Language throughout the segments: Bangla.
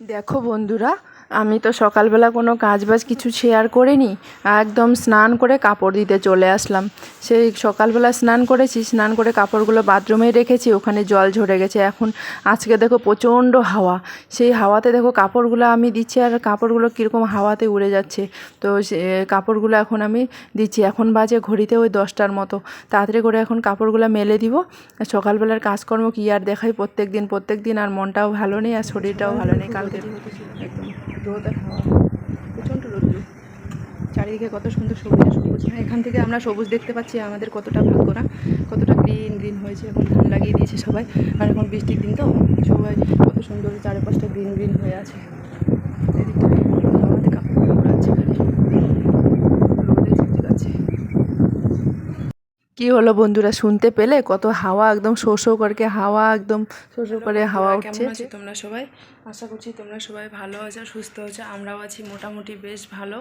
দেখো বন্ধুরা আমি তো সকালবেলা কোনো কাজ বাজ কিছু শেয়ার করিনি, একদম স্নান করে কাপড় দিতে চলে আসলাম। সেই সকালবেলা স্নান করেছি, স্নান করে কাপড়গুলো বাথরুমে রেখেছি, ওখানে জল ঝরে গেছে। এখন আজকে দেখো প্রচণ্ড হাওয়া। সেই হাওয়াতে দেখো কাপড়গুলো আমি দিচ্ছি আর কাপড়গুলো কীরকম হাওয়াতে উড়ে যাচ্ছে। তো কাপড়গুলো এখন আমি দিচ্ছি। এখন বাজে ঘড়িতে ওই দশটার মতো। তাড়াতাড়ি করে এখন কাপড়গুলো মেলে দিব। সকালবেলার কাজকর্ম কি আর দেখাই? প্রত্যেক দিন প্রত্যেক দিন আর মনটাও ভালো নেই আর শরীরটাও ভালো নেই কালকে। রোদ আর হাওয়া। প্রচণ্ড রোদ চারিদিকে কত সুন্দর সবুজ সবুজ। হ্যাঁ এখান থেকে আমরা সবুজ দেখতে পাচ্ছি, আমাদের কতটা ভাগ্য না? কতটা গ্রিন গ্রিন হয়েছে এখন ধান লাগিয়ে দিয়েছে সবাই। আর এখন বৃষ্টির দিন তো, সবাই কত সুন্দর চারপাশটা গ্রিন গ্রিন হয়ে আছে। এদিকটায় হাওয়াতে কাপড় উড়াচ্ছে খালি রোদে ঝিকঝিকাচ্ছে কি হলো বন্ধুরা? শুনতে পেলে? কত হাওয়া একদম শো শো করে হাওয়া একদম শো শো করে হাওয়া উঠছে। আছো তোমরা সবাই? আশা করছি তোমরা সবাই ভালো আছো সুস্থ আছো আমরাও আছি মোটামুটি বেশ ভালো।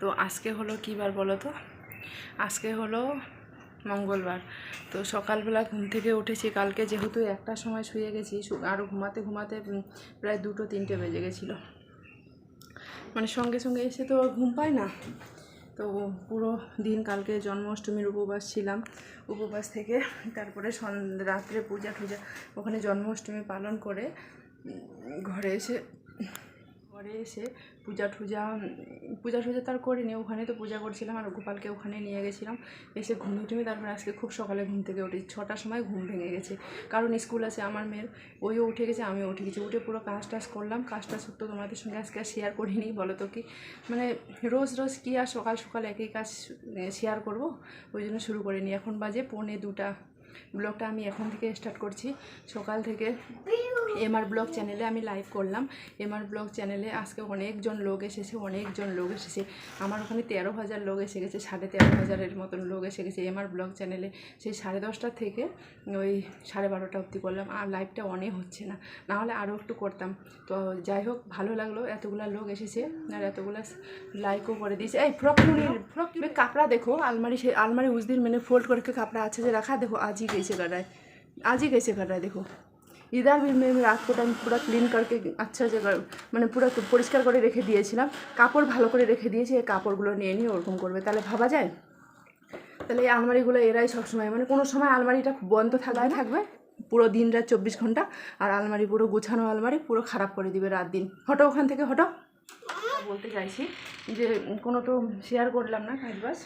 তো আজকে হলো কী বার বলো তো? আজকে হলো মঙ্গলবার। তো সকালবেলা ঘুম থেকে উঠেছি কালকে যেহেতু একটা সময় শুয়ে গেছি আরও ঘুমাতে ঘুমাতে প্রায় দুটো তিনটে বেজে গেছিল। মানে সঙ্গে সঙ্গে এসে তো ঘুম পায় না? তো পুরো দিন কালকে জন্মাষ্টমীর উপবাস ছিলাম। উপবাস থেকে তারপরে রাত্রে পূজা টুজা ওখানে জন্মাষ্টমী পালন করে ঘরে এসে ঘরে এসে পূজা টুজা পূজা টুজা তার করিনি, ওখানে তো পূজা করছিলাম আর গোপালকে ওখানে নিয়ে গেছিলাম। এসে ঘুমিয়ে টুমি তারপরে আজকে খুব সকালে ঘুম থেকে উঠি ছটার সময় ঘুম ভেঙে গেছে। কারণ স্কুল আছে, আমার মেয়ের, ওইও উঠে গেছে, আমিও উঠে গেছি। উঠে পুরো কাজ টাজ করলাম, কাজ টাজ তো তোমাদের সঙ্গে আজকে আর শেয়ার করিনি বলো তো কি? মানে রোজ রোজ কি আর সকাল সকাল একই কাজ শেয়ার করব? ওই জন্য শুরু করিনি। এখন বাজে পৌনে দুটা। ব্লগটা আমি এখন থেকে স্টার্ট করছি। সকাল থেকে এমআর ব্লগ চ্যানেলে আমি লাইভ করলাম। এমআর ব্লগ চ্যানেলে আজকে অনেকজন লোক এসেছে অনেকজন লোক এসেছে। আমার ওখানে তেরো হাজার লোক এসে গেছে সাড়ে তেরো হাজারের মতন লোক এসে গেছে এমআর ব্লগ চ্যানেলে। সেই সাড়ে দশটা থেকে ওই সাড়ে বারোটা অবধি করলাম। আর লাইভটা অনেক হচ্ছে না। না হলে আরও একটু করতাম। তো যাই হোক ভালো লাগল। এতগুলা লোক এসেছে আর এতগুলা লাইকও করে দিয়েছে। এই ফ্রক ফ্রক কাপড়া দেখো আলমারি সেই আলমারি উজদির মানে ফোল্ড করে কাপড়া আছে যে রাখা দেখো আজি आज ही कैसे कर रहा है आज ही कैसे कर रहा है देखो इधर भी मैं রাত को টাইম পুরো ক্লিন করকে আচ্ছা যে মানে পুরো পরিষ্কার করে রেখে দিয়েছিলাম কাপড় ভালো করে রেখে দিয়েছি এই কাপড়গুলো নিয়ে নিয়ে ওরকম করবে তাহলে ভাবা যায় তাহলে এই আলমারিগুলো এরাই সবসময় মানে কোনো সময় আলমারিটা বন্ধ থাকবে থাকবে পুরো দিন রাত চব্বিশ ঘন্টা আর আলমারি পুরো গোছানো আলমারি পুরো খারাপ করে দিবে রাত দিন হটো ওখান থেকে হটো বলতে চাইছি যে কোনো তো শেয়ার করলাম না কাজ বাজ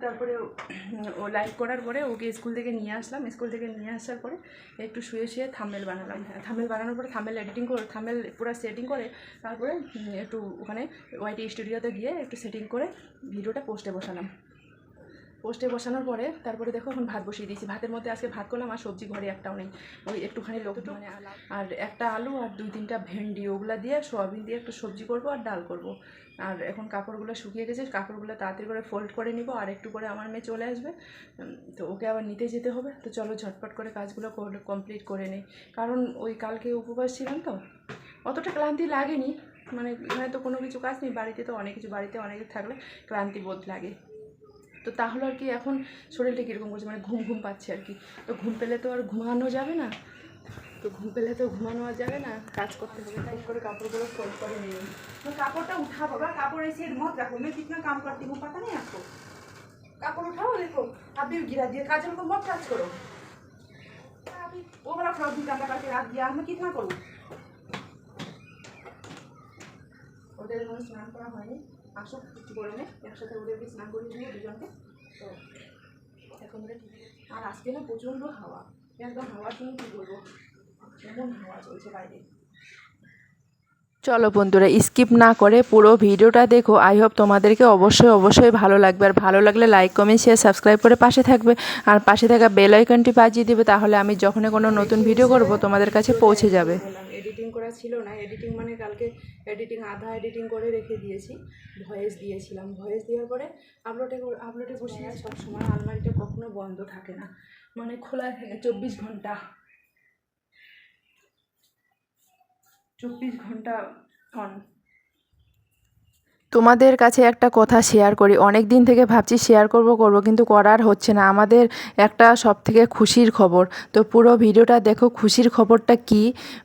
তারপরে ও- লাইভ করার পরে ওকে স্কুল থেকে নিয়ে আসলাম। স্কুল থেকে নিয়ে আসার পরে একটু শুয়ে শুয়ে থামেল বানালাম। থামেল বানানোর পরে থামেল এডিটিং করে থামেল পুরো সেটিং করে, তারপরে একটু ওখানে ওয়াইটি স্টুডিওতে গিয়ে একটু সেটিং করে ভিডিওটা পোস্টে বসালাম। পোস্টে বসানোর পরে তারপরে দেখো এখন ভাত বসিয়ে দিয়েছি। ভাতের মধ্যে আজকে ভাত করলাম আর সবজি ঘরে একটাও নেই। ওই একটুখানি লোক মানে আর একটা আলু আর দুই তিনটা ভেন্ডি ওগুলা দিয়ে সোয়াবিন দিয়ে একটু সবজি করব আর ডাল করব। আর এখন কাপড়গুলো শুকিয়ে গেছে কাপড়গুলো তাড়াতাড়ি করে ফোল্ড করে নিব আর একটু করে আমার মেয়ে চলে আসবে। তো ওকে আবার নিতে যেতে হবে। তো চলো ঝটপট করে কাজগুলো কমপ্লিট করে নিই। কারণ ওই কালকে উপবাস ছিলাম তো। অতটা ক্লান্তি লাগেনি। মানে এখানে তো কোনো কিছু কাজ নেই বাড়িতে তো অনেক কিছু বাড়িতে অনেক থাকলে ক্লান্তি বোধ লাগে। তো তাহলে আর কি এখন শরীরটা কীরকম করছে মানে ঘুম ঘুম পাচ্ছে আর কি তো ঘুম পেলে তো আর ঘুমানো যাবে না তো ঘুম পেলে তো ঘুমানো আর যাবে না কাজ করতে হবে তাই করে কাপড়গুলো ফোল্ড করে নিয়ে तो कापड़ तो उठा बाबा कापड़ ऐसे मत रखो मैं कितना काम करती हूँ पता नहीं आपको कापड़ उठाओ देखो अभी गिरा दिया काजल को मत टच करो अभी वो वाला फ्रॉक भी गंदा करके रख दिया मैं कितना करूँ ওদের কোনো স্নান করা হয়নি আসো কিছু করে নে, একসাথে ওদেরকে স্নান করিয়ে দিই দুজনকে। তো, এখন আর আজকে না প্রচণ্ড হাওয়া। একদম হাওয়ার জন্য কী বলব? এমন হাওয়া চলছে বাইরে। চলো বন্ধুরা, স্কিপ না করে পুরো ভিডিওটা দেখো। আই হোপ তোমাদেরকে অবশ্যই অবশ্যই ভালো লাগবে। আর ভালো লাগলে লাইক কমেন্ট শেয়ার সাবস্ক্রাইব করে পাশে থাকবে। আর পাশে থাকা বেল আইকনটি বাজিয়ে দেবে, তাহলে আমি যখনই কোনো নতুন ভিডিও করব, তোমাদের কাছে পৌঁছে যাবে। এডিটিং করা ছিল না, এডিটিং মানে কালকে এডিটিং, আধা এডিটিং করে রেখে দিয়েছি। ভয়েস দিয়েছিলাম, ভয়েস দেওয়ার পরে আপলোডে আপলোডে বসিয়ে সব সময় আলমারিটা কখনো বন্ধ থাকে না মানে খোলা থাকে চব্বিশ ঘণ্টা। চব্বিশ ঘণ্টা অন তোমাদের কাছে একটা কথা শেয়ার করি। অনেক দিন থেকে ভাবছি শেয়ার করব করব কিন্তু করার হচ্ছে না। আমাদের একটা সব থেকে খুশির খবর। তো পুরো ভিডিওটা দেখো খুশির খবরটা কি?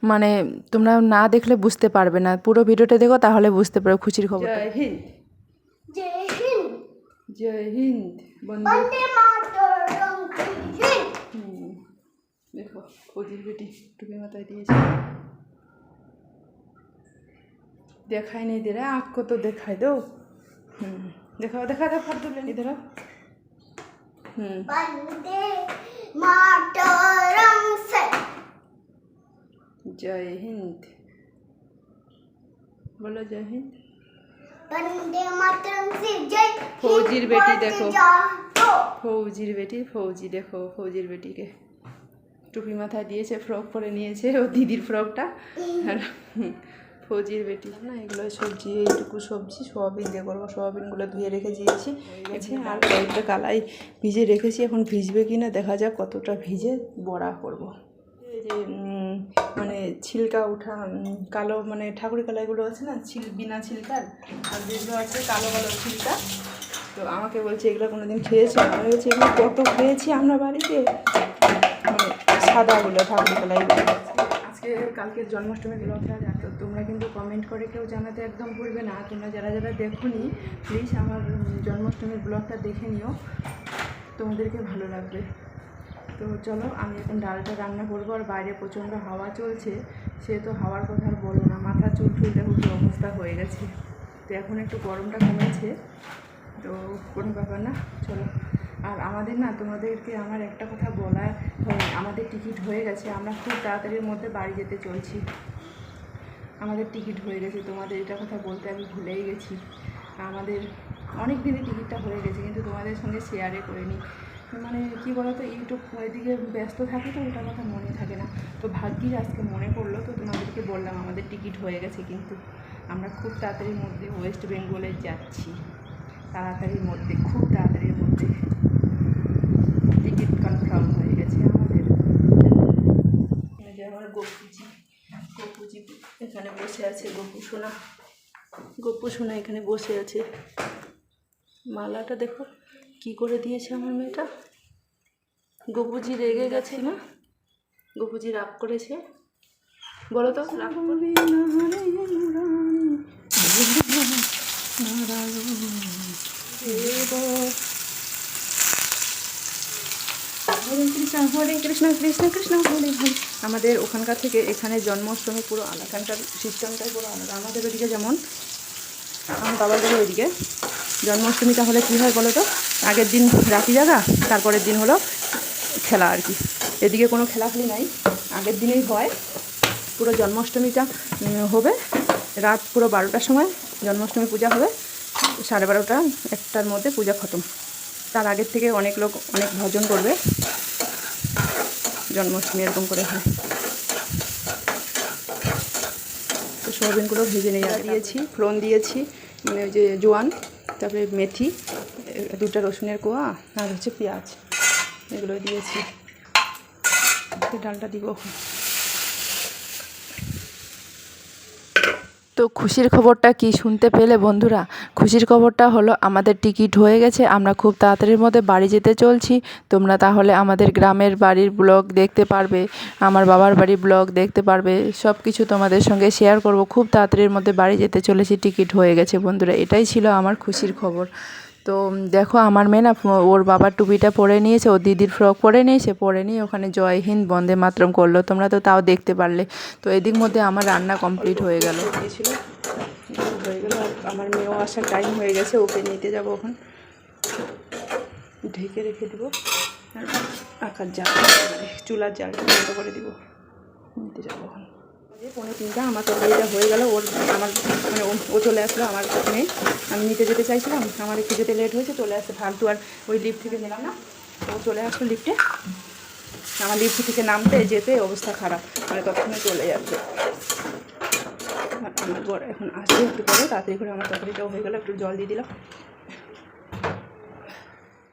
মানে তোমরা না দেখলে বুঝতে পারবে না। পুরো ভিডিওটা দেখো তাহলে বুঝতে পারো খুশির খবর জয় হিন্দ। জয় হিন্দ। দেখো দেখাই নেই দে রে আঁক কত দেখাই দো হুম দেখাও দেখা দেখা ফটো তুলে নি ধরো হুম वंदे मातरम से জয় হিন্দ বলো জয় হিন্দ वंदे मातरम से जय फौजीर बेटी देखो। जातो ফৌজির বেটি ফৌজি দেখো ফৌজির বেটিকে টুপি মাথায় দিয়েছে ফ্রক পরে নিয়েছে ও দিদির ফ্রকটা আর হুম, ফৌজির বেটি না? এগুলো সবজি, এইটুকু সবজি, সোয়াবিন দিয়ে করব। সোয়াবিনগুলো ধুয়ে রেখে দিয়েছি। আর কয়েকটা কালাই ভিজে রেখেছি। এখন ভিজবে কি না, দেখা যাক কতটা ভিজে বড়া করব। এই যে মানে ছিলকা উঠা কালো মানে ঠাকুরি কালাইগুলো আছে না, ছিল, বিনা ছিলকার, আর যেগুলো আছে কালো কালো ছিলকা, তো আমাকে বলছে এগুলো কোনো দিন খেয়েছো? আমি বলছি, এগুলো কত খেয়েছি আমরা বাড়িতে? মানে সাদাগুলো ঠাকুর কালাইগুলো। আজকে কালকের জন্মাষ্টমীর ব্লগটা তো তোমরা কিন্তু কমেন্ট করে কেউ জানাতে একদম ভুলবে না। তোমরা যারা যারা দেখোনি প্লিজ আমার জন্মাষ্টমীর ব্লগটা দেখে নিও। তোমাদেরকে ভালো লাগবে। তো চলো, আমি এখন ডালটা রান্না করব আর বাইরে প্রচণ্ড হাওয়া চলছে। সে তো হাওয়ার কথা আর বলো না, মাথা, চুল টুল দেখো কী অবস্থা হয়ে গেছে। তো এখন একটু গরমটা কমেছে। তো কোনো ব্যাপার না, চলো। আর আমাদের না, তোমাদেরকে আমার একটা কথা বলার আমাদের টিকিট হয়ে গেছে। আমরা খুব তাড়াতাড়ির মধ্যে বাড়ি যেতে চলছি। আমাদের টিকিট হয়ে গেছে। তোমাদের এটা কথা বলতে আমি ভুলেই গেছি। আমাদের অনেক দিনের টিকিটটা হয়ে গেছে, কিন্তু তোমাদের সঙ্গে শেয়ারে করিনি। মানে কী বলো তো ইউটিউব এদিকে ব্যস্ত থাকে তো ওটা কথা মনে থাকে না। তো ভাগ্যিস আজকে মনে পড়ল, তো তোমাদেরকে বললাম আমাদের টিকিট হয়ে গেছে, কিন্তু আমরা খুব তাড়াতাড়ির মধ্যে ওয়েস্ট বেঙ্গলে যাচ্ছি। তাড়াতাড়ির মধ্যে, খুব তাড়াতাড়ির মধ্যে। টিকিট কনফার্ম হয়ে গেছে আমাদের। আমার গপুজি গপুজি এখানে বসে আছে, গপু সোনা। গপু সোনা এখানে বসে আছে। মালাটা দেখো, কি করে দিয়েছে আমার মেয়েটা? গপুজি রেগে গেছে না? গপুজি রাগ করেছে। বলো তো, রাগ করবি না রে নারায়ণ দেব হরে কৃষ্ণ হরে কৃষ্ণ কৃষ্ণ কৃষ্ণ, হরে হরে। আমাদের ওখানকার থেকে এখানে জন্মাষ্টমী পুরো আলাদা এখানকার সিস্টেমটাই পুরো আলাদা আমাদের ওদিকে যেমন, আমার বাবার বাড়ি ওইদিকে। জন্মাষ্টমী তাহলে কী হয় বলো তো? আগের দিন রাখি জাগা, তারপরের দিন হলো খেলা আর কি। এদিকে কোনো খেলাখেলি নাই। আগের দিনেই হয়। পুরো জন্মাষ্টমীটা হবে। রাত পুরো বারোটার সময় জন্মাষ্টমী পূজা হবে। সাড়ে বারোটা, একটার মধ্যে পূজা খতম। তার আগের থেকে অনেক লোক অনেক ভজন করবে। জন্মাষ্টমী এরকম করে হয়। তো সোয়াবিনগুলো ভেজে নিয়ে দিয়েছি, ফোড়ন দিয়েছি মানে ওই যে জোয়ান, তারপরে মেথি দুটা রসুনের কোয়া, আর হচ্ছে পেঁয়াজ, এগুলো দিয়েছি। ডালটা দিব তো খুশির খবরটা কি শুনতে পেলে বন্ধুরা? খুশির খবরটা হলো, আমাদের টিকিট হয়ে গেছে, আমরা খুব তাড়াতাড়ির মধ্যে বাড়ি যেতে চলছি। তোমরা তাহলে আমাদের গ্রামের বাড়ির ব্লগ দেখতে পারবে, আমার বাবার বাড়ির ব্লগ দেখতে পারবে। সব কিছু তোমাদের সঙ্গে শেয়ার করব। খুব তাড়াতাড়ির মধ্যে বাড়ি যেতে চলেছি, টিকিট হয়ে গেছে বন্ধুরা। এটাই ছিল আমার খুশির খবর। তো দেখো আমার মেয়ে না ওর বাবার টুপিটা পরে নিয়েছে, ও দিদির ফ্রক পরে নিয়েছে, পরে নিয়ে ওখানে জয় হিন্দ বন্দে মাতরম করল। তোমরা তো তাও দেখতে পারলে। তো এদিক মধ্যে আমার রান্না কমপ্লিট হয়ে গেল। হয়ে গেল আমার মেয়েও আসার টাইম হয়ে গেছে, ওকে নিতে যাব এখন। ঢেকে রেখে দেবো। আঁকার জাল মানে চুলার জালটা বন্ধ করে দিব। নিতে যাব এখন। এই পৌনে তিনটা আমার তরকারিটা হয়ে গেল, ওর আমার মানে ও- চলে আসলো, আমার কাছে। নেই আমি নিতে যেতে চাইছিলাম, আমার একটু যেতে লেট হয়েছে, চলে আসছে ফালতু আর ওই লিফট থেকে নিলাম না। ও চলে আসলো লিফ্টে আমার লিফট থেকে নামতে যেতে অবস্থা খারাপ মানে ততক্ষণে চলে যাচ্ছে। এখন আসবে একটু পরে, তাড়াতাড়ি করে আমার তরকারিটাও হয়ে গেলো, একটু জল দিয়ে দিলাম।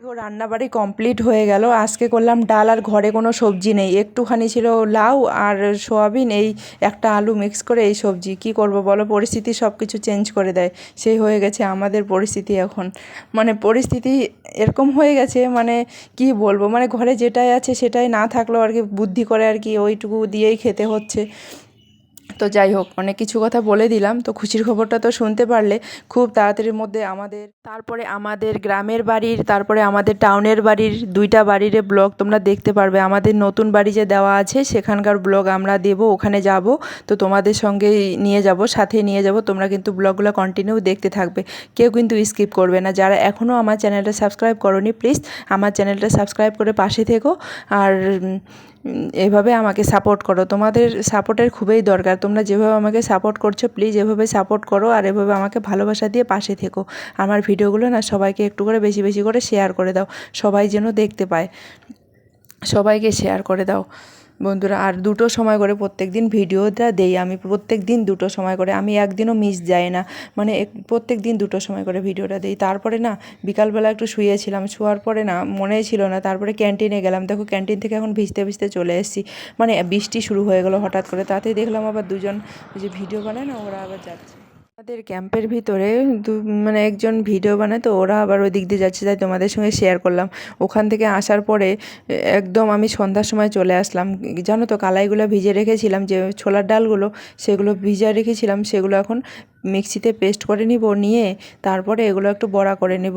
ও রান্নাবাড়ি কমপ্লিট হয়ে গেল। আজকে করলাম ডাল আর ঘরে কোনো সবজি নেই। একটুখানি ছিল লাউ আর সোয়াবিন, এই একটা আলু মিক্স করে এই সবজি। কি করব বলো? পরিস্থিতি সব কিছু চেঞ্জ করে দেয়। সেই হয়ে গেছে আমাদের পরিস্থিতি এখন। মানে পরিস্থিতি এরকম হয়ে গেছে মানে কি বলব? মানে ঘরে যেটাই আছে সেটাই না থাকলেও আর কি বুদ্ধি করে আর কি ওইটুকু দিয়েই খেতে হচ্ছে। তো যাই হোক, অনেক কিছু কথা বলে দিলাম। তো খুশির খবরটা তো শুনতে পারলে খুব তাড়াতাড়ির মধ্যে আমাদের, তারপরে আমাদের গ্রামের বাড়ির, তারপরে আমাদের টাউনের বাড়ির দুইটা বাড়ির ব্লগ তোমরা দেখতে পারবে। আমাদের নতুন বাড়ি যে দেওয়া আছে, সেখানকার ব্লগ আমরা দেব, ওখানে যাব। তো তোমাদের সঙ্গে নিয়ে যাব, সাথে নিয়ে যাব। তোমরা কিন্তু ব্লগগুলো কন্টিনিউ দেখতে থাকবে। কেউ কিন্তু স্কিপ করবে না। যারা এখনও আমার চ্যানেলটা সাবস্ক্রাইব করনি প্লিজ আমার চ্যানেলটা সাবস্ক্রাইব করে পাশে থেকো। আর এভাবে আমাকে সাপোর্ট করো। তোমাদের সাপোর্টের খুবই দরকার। তোমরা যেভাবে আমাকে সাপোর্ট করছ প্লিজ এভাবে সাপোর্ট করো আর এভাবে আমাকে ভালোবাসা দিয়ে পাশে থেকো। আমার ভিডিওগুলো না সবাইকে একটু করে বেশি বেশি করে শেয়ার করে দাও। সবাই যেন দেখতে পায়। সবাইকে শেয়ার করে দাও। বন্ধুরা, আর দুটো সময় করে প্রত্যেক দিন ভিডিওটা দেই আমি। প্রত্যেক দিন দুটো সময় করে, আমি একদিনও মিস যায় না। মানে প্রত্যেক দিন দুটো সময় করে ভিডিওটা দিই। তারপরে না, বিকালবেলা একটু শুয়েছিলাম। শোয়ার পরে না, মনে ছিল না। তারপরে ক্যান্টিনে গেলাম। দেখো ক্যান্টিন থেকে এখন ভিজতে ভিজতে চলে এসেছি। মানে বৃষ্টি শুরু হয়ে গেলো হঠাৎ করে। তাতেই দেখলাম আবার দুজন যে ভিডিও বানায় না, ওরা আবার যাচ্ছে। আমাদের ক্যাম্পের ভিতরে দু মানে একজন ভিডিও বানায়, তো ওরা আবার ওই দিক দিয়ে যাচ্ছে, তাই তোমাদের সঙ্গে শেয়ার করলাম। ওখান থেকে আসার পরে, একদম আমি সন্ধ্যার সময় চলে আসলাম। জানো তো, কালাইগুলো ভিজে রেখেছিলাম, যে ছোলার ডালগুলো, সেগুলো ভিজা রেখেছিলাম, সেগুলো এখন মিক্সিতে পেস্ট করে নিব, নিয়ে তারপরে এগুলো একটু বড়া করে নেব।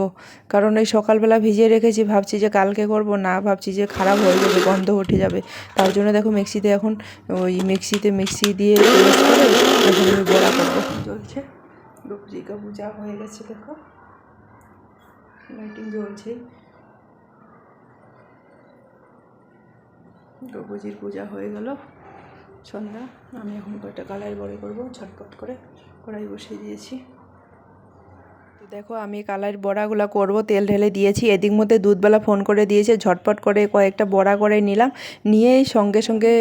কারণ এই সকালবেলা ভিজিয়ে রেখেছি, ভাবছি যে কালকে করব, না ভাবছি যে খারাপ হয়ে যাবে, গন্ধ উঠে যাবে। তার জন্য দেখো মিক্সিতে এখন ওই মিক্সিতে মিক্সি দিয়ে পেস্ট করে এখন বড়া করব। চলছে দুর্গা পূজা হয়ে গেছে দেখো। লাইটিং জ্বলছে। দ্রৌপদীর পূজা হয়ে গেল। সন্ধ্যা আমি এখন কয়েকটা কালার বড়ি করব, ঝটপট করে কড়াই বসিয়ে দিয়েছি। তো দেখো আমি কালার বড়াগুলো করব, তেল ঢেলে দিয়েছি। এদিক মধ্যে দুধবেলা ফোন করে দিয়েছে, ঝটপট করে কয়েকটা বড়া করে নিলাম। নিয়েই সঙ্গে সঙ্গে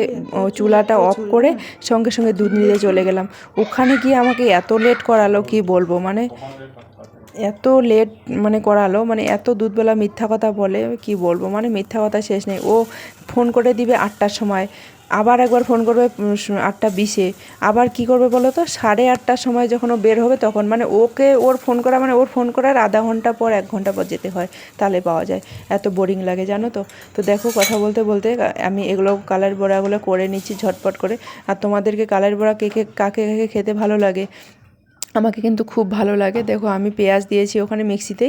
চুলাটা অফ করে সঙ্গে সঙ্গে দুধ নিতে চলে গেলাম। ওখানে গিয়ে আমাকে এত লেট করালো, কি বলব? মানে এত লেট মানে করালো মানে এত দুধবেলা মিথ্যা কথা বলে, কি বলব? মানে মিথ্যা কথা শেষ নেই। ও ফোন করে দিবে আটটার সময়। আবার একবার ফোন করবে আটটা বিশে। আবার কি করবে বলো তো? সাড়ে আটটার সময় যখন ও বের হবে তখন মানে ওকে ওর ফোন করা মানে ওর ফোন করার আধা ঘণ্টা পর, এক ঘণ্টা পর যেতে হয়, তাহলে পাওয়া যায়। এত বোরিং লাগে, জানো তো? তো দেখো কথা বলতে বলতে আমি এগুলো কালার বড়াগুলো করে নিচ্ছি ঝটপট করে। আর তোমাদেরকে কালার বড়া কে কে, কাকে কাকে খেতে ভালো লাগে? আমাকে কিন্তু খুব ভালো লাগে। দেখো, আমি পেঁয়াজ দিয়েছি ওখানে মিক্সিতে,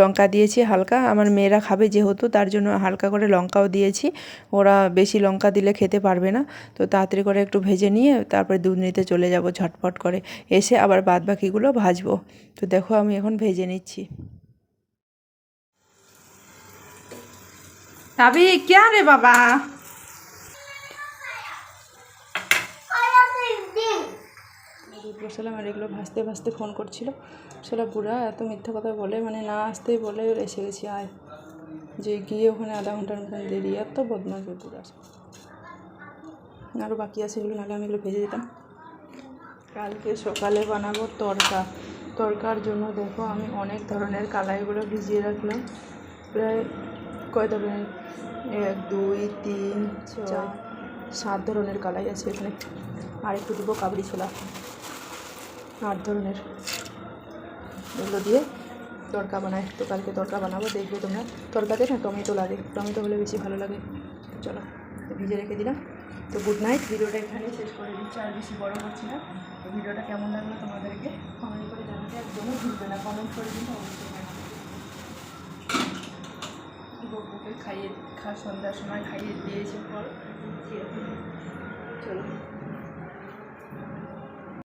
লঙ্কা দিয়েছি হালকা। আমার মেয়েরা খাবে যেহেতু, তার জন্য হালকা করে লঙ্কাও দিয়েছি। ওরা বেশি লঙ্কা দিলে খেতে পারবে না। তো তাড়াতাড়ি করে একটু ভেজে নিয়ে তারপরে দুধ নিতে চলে যাব ঝটপট করে। এসে আবার বাদ বাকিগুলো ভাজবো। তো দেখো, আমি এখন ভেজে নিচ্ছি। তবে কে রে বাবা? বসালাম আর এগুলো ভাসতে ভাসতে ফোন করছিল। সেটা বুড়া, এত মিথ্যা কথা বলে মানে না আসতেই বলে এসে গেছি, আয়। যে গিয়ে ওখানে আধা ঘণ্টার মতন দেরি, এত বদমাস বুড়া। আরও বাকি আছে এগুলো, নাহলে আমি এগুলো ভেজে দিতাম। কালকে সকালে বানাবো তরকা। তরকার জন্য দেখো, আমি অনেক ধরনের কালাইগুলো ভিজিয়ে রাখলাম। প্রায় কয় ধরনের? এক, দুই, তিন, চার, সাত ধরনের কালাই আছে এখানে। আর একটু দিব কাবড়ি ছোলা। আট ধরনের। এগুলো দিয়ে তরকা বানাই। তো কালকে তরকা বানাবো, দেখবে তোমরা। তরকাতে না টমেটো লাগে। টমেটো হলে বেশি ভালো লাগে। চলো ভিজে রেখে দিলাম। তো গুড নাইট ভিডিওটা এখানে শেষ করে দিচ্ছি। আর বেশি বড় করছি না। তো ভিডিওটা কেমন লাগল তোমাদেরকে কমেন্ট করে জানাতে একদমই ভুলবে না। কমেন্ট করে দিন অবশ্যই খাইয়ে, খা, সন্ধ্যার সময় খাইয়ে দিয়েছে পর। চলো।